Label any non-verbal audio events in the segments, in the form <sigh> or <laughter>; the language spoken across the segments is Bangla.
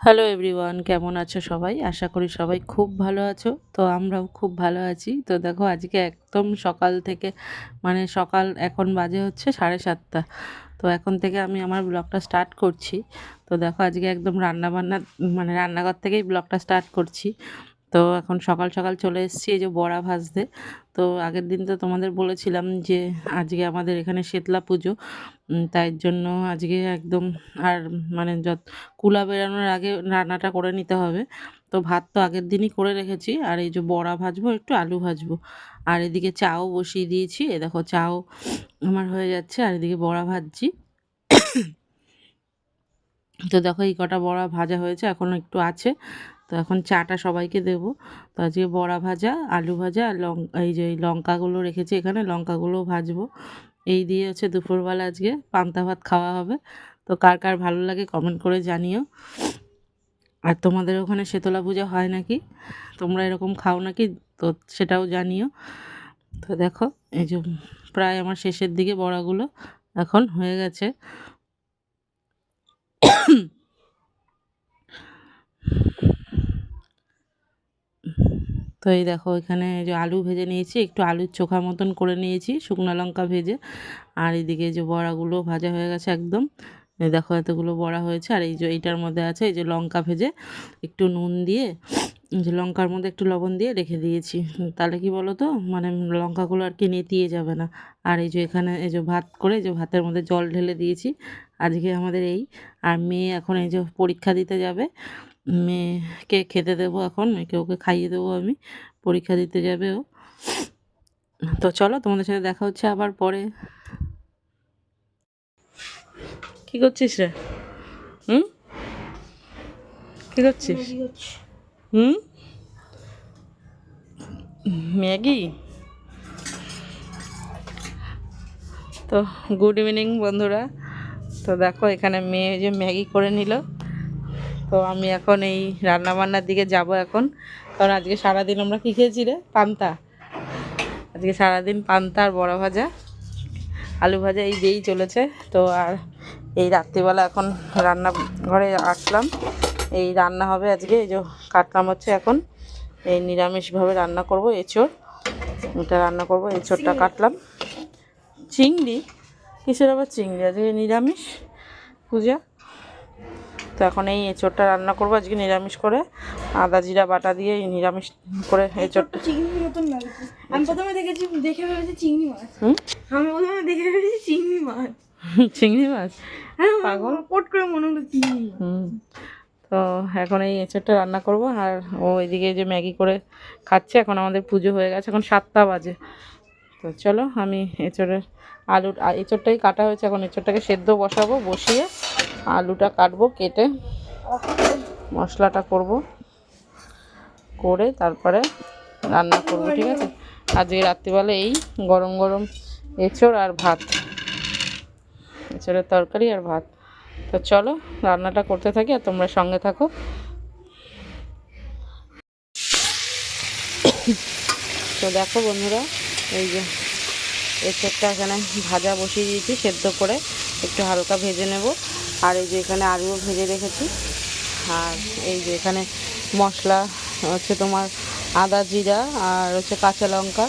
হ্যালো এভরিওয়ান কেমন আছো সবাই? আশা করি সবাই খুব ভালো আছো। তো আমরাও খুব ভালো আছি। তো দেখো, আজকে একদম সকাল থেকে মানে সকাল এখন বাজে হচ্ছে সাড়ে সাতটা। তো এখন থেকে আমি আমার ব্লগটা স্টার্ট করছি। তো দেখো, আজকে একদম রান্নাবান্না মানে রান্নাঘর থেকেই ব্লগটা স্টার্ট করছি। তো এখন সকাল সকাল চলে এসেছি এই যে বড়া ভাজতে। তো আগের দিন তো তোমাদের বলেছিলাম যে আজকে আমাদের এখানে শীতলা পুজো। তাই জন্য আজকে একদম আর মানে যত কুলা বেরানোর আগে রান্নাটা করে নিতে হবে। তো ভাত তো আগের দিনই করে রেখেছি। আর এই যে বড়া ভাজবো, একটু আলু ভাজবো। আর এদিকে চাও বসিয়ে দিয়েছি। এ দেখো চাও আমার হয়ে যাচ্ছে। আর এদিকে বড়া ভাজছি। তো দেখো এই কটা বড়া ভাজা হয়েছে এখনও একটু আছে। এখন চাটা সবাইকে দেব। তো আজকে বড়া ভাজা, আলু ভাজা আর লং, এই যে লঙ্কাগুলো রেখেছি এখানে, লঙ্কাগুলোও ভাজবো। এই দিয়ে হচ্ছে দুপুরবেলা আজকে পান্তা ভাত খাওয়া হবে। তো কার কার ভালো লাগে কমেন্ট করে জানিও। আর তোমাদের ওখানে শীতলা পূজা হয় নাকি? তোমরা এরকম খাও নাকি? তো সেটাও জানিও। তো দেখো, এই যে প্রায় আমার শেষের দিকে বড়াগুলো এখন হয়ে গেছে। তো এই দেখো এখানে যে আলু ভেজে নিয়েছি, একটু আলুর চোখা মতন করে নিয়েছি, শুকনো লঙ্কা ভেজে। আর এইদিকে এই যে বড়াগুলো ভাজা হয়ে গেছে একদম। দেখো এতগুলো বড়া হয়েছে, আর এই যে এইটার মধ্যে আছে এই যে লঙ্কা ভেজে একটু নুন দিয়ে যে লঙ্কার মধ্যে একটু লবণ দিয়ে রেখে দিয়েছি। তাহলে কি বলো তো মানে লঙ্কাগুলো আর কি নেতিয়ে যাবে না। আর এই যে এখানে এই যে ভাত করে যে ভাতের মধ্যে জল ঢেলে দিয়েছি। আজকে আমাদের এই। আর মেয়ে এখন এই যে পরীক্ষা দিতে যাবে। মেয়েকে খেতে দেবো এখন মেয়েকে ওকে খাইয়ে দেবো আমি। পরীক্ষা দিতে যাবে ও। তো চলো তোমাদের সাথে দেখা হচ্ছে আবার পরে। কি করছিস রে? হুম? কি করছিস? হুম? ম্যাগি? তো গুড ইভিনিং বন্ধুরা। তো দেখো, এখানে মেয়ে যে ম্যাগি করে নিল। তো আমি এখন এই রান্না বান্নার দিকে যাব এখন। কারণ আজকে সারাদিন আমরা কী খেয়েছি রে? পান্তা। আজকে সারাদিন পান্তা আর বড়া ভাজা। আলু ভাজা এই দিয়েই চলেছে। তো আর এই রাত্রিবেলা এখন রান্না ঘরে আসলাম। এই রান্না হবে আজকে, এই যে কাটলাম হচ্ছে এখন। এই নিরামিষভাবে রান্না করব, এঁচোড়। এটা রান্না করব, এঁচোড়টা কাটলাম। চিংড়ি? কিসের আবার চিংড়ি? আজকে নিরামিষ পূজা। তো এখন এই এঁচোড়টা রান্না করব আজকে নিরামিষ করে। আদা জিরা বাটা দিয়ে নিরামিষ করে এঁচোড়টা চিংড়ির মতন আমি প্রথমে দেখেছি দেখে ভেবেছি চিংড়ি মাছ। আমি প্রথমে দেখে ভেবেছি চিংড়ি মাছ। <laughs> চিংড়ি মাছ? হ্যাঁ পাগল। পট করে মনে হলো চিংড়ি তো এখন এই এঁচোড়টা রান্না করব। আর ও এদিকে যে ম্যাগি করে খাচ্ছে। এখন আমাদের পুজো হয়ে গেছে। এখন সাতটা বাজে। তো চলো আমি এঁচোড়ের আলু, আ- এঁচোড়টাই কাটা হয়েছে। এখন এঁচোড়টাকে সেদ্ধ বসাবো, বসিয়ে আলুটা কাটবো, কেটে মশলাটা করব, করে তারপরে রান্না করব, ঠিক আছে? আজকে রাত্রিবেলা এই গরম গরম এঁচোড় আর ভাত, এঁচোড়ের তরকারি আর ভাত। তো চলো রান্নাটা করতে থাকি আর তোমরা সঙ্গে থাকো। তো দেখো বন্ধুরা এই যে এঁচোড়টা এখানে ভাজা বসিয়ে দিয়েছি, সেদ্ধ করে একটু হালকা ভেজে নেব। আর এই যে এখানে আলুও ভেজে রেখেছি। আর এই যে এখানে মশলা, হচ্ছে তোমার আদা, জিরা আর হচ্ছে কাঁচা লঙ্কা,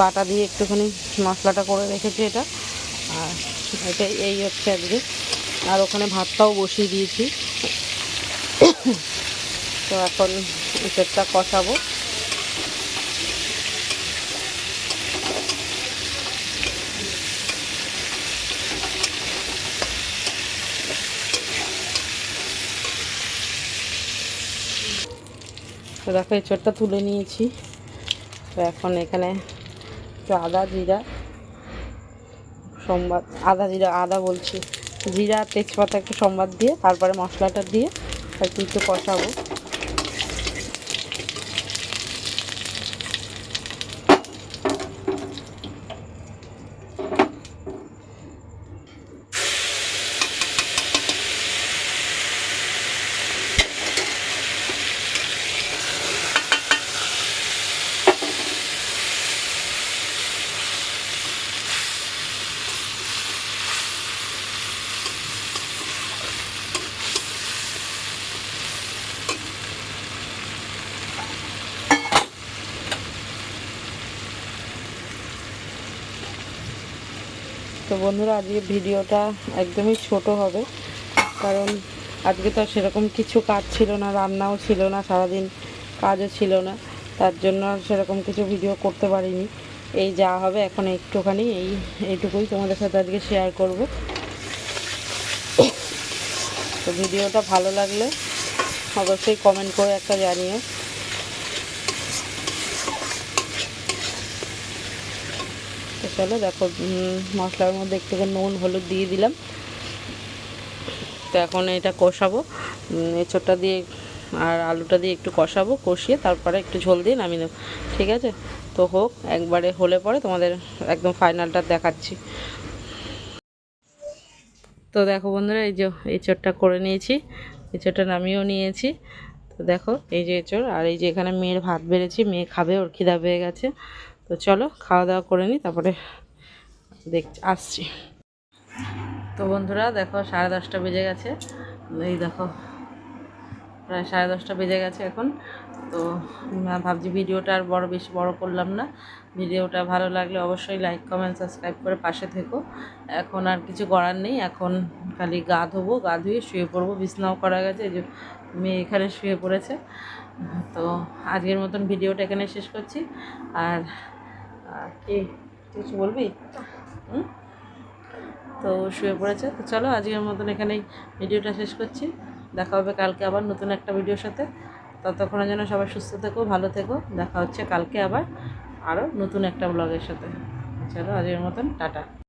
বাটা দিয়ে একটুখানি মশলাটা করে রেখেছি এটা। আর এটা এই হচ্ছে আজকে। আর ওখানে ভাতটাও বসিয়ে দিয়েছি। তো এখন এঁচোড়টা কষাবো। তো দেখো এঁচোড়টা তুলে নিয়েছি। তো এখন এখানে একটু আদা জিরা, সোমবার, আদা জিরা, আদা বলছি, জিরা, তেজপাতা একটু সোমবার দিয়ে, তারপরে মশলাটা দিয়ে একটু একটু কষাবো। তো বন্ধুরা, আজকে ভিডিওটা একদমই ছোট হবে, কারণ আজকে তো সেরকম কিছু কাজ ছিল না, রান্নাও ছিল না, সারাদিন কাজও ছিল না, তার জন্য আর সেরকম কিছু ভিডিও করতে পারিনি। এই যা হবে এখন একটুখানি, এই, এইটুকুই তোমাদের সাথে আজকে শেয়ার করব। তো ভিডিওটা ভালো লাগলে অবশ্যই কমেন্ট করে একটা জানিও। চলো, দেখো মশলার মধ্যে একটু নুন, হলুদ দিয়ে দিলাম। তো এখন এটা কষাবো। এঁচোড়টা দিয়ে আর আলুটা দিয়ে একটু কষাবো, কষিয়ে তারপরে একটু ঝোল দিয়ে নামিয়ে দেবো ঠিক আছে? তো হোক, একবারে হলে পরে তোমাদের একদম ফাইনালটা দেখাচ্ছি। তো দেখো বন্ধুরা, এই যে এঁচোড়টা করে নিয়েছি। এঁচোড়টা নামিয়েও নিয়েছি। তো দেখো, এই যে এঁচোড়, আর এই যে এখানে মেয়ের ভাত বেড়েছি, মেয়ে খাবে, ওর খিদা পেয়ে গেছে। তো চলো খাওয়া দাওয়া করে নিই তারপরে দেখ আসছি। তো বন্ধুরা, দেখো সাড়ে দশটা বেজে গেছে। এই দেখো, প্রায় সাড়ে দশটা বেজে গেছে এখন। তো ভাবছি ভিডিওটা আর বড় বেশি বড় করলাম না। ভিডিওটা ভালো লাগলে অবশ্যই লাইক কমেন্ট সাবস্ক্রাইব করে পাশে থেকো। এখন আর কিছু করার নেই, এখন খালি গা ধোবো, গা ধুয়ে শুয়ে পড়ব। বিছনাও করা গেছে যে মেয়ে এখানে শুয়ে পড়েছে। তো আজকের মতন ভিডিওটা এখানে শেষ করছি। আর কি? কিছু বলবি? তো শুয়ে পড়েছে। তো চলো আজকের মতন এখানেই ভিডিওটা শেষ করছি। দেখা হবে কালকে আবার নতুন একটা ভিডিওর সাথে। ততক্ষণের জন্য সবাই সুস্থ থেকো, ভালো থেকো। দেখা হচ্ছে কালকে আবার আরও নতুন একটা ব্লগের সাথে। চলো আজকের মতন, টাটা।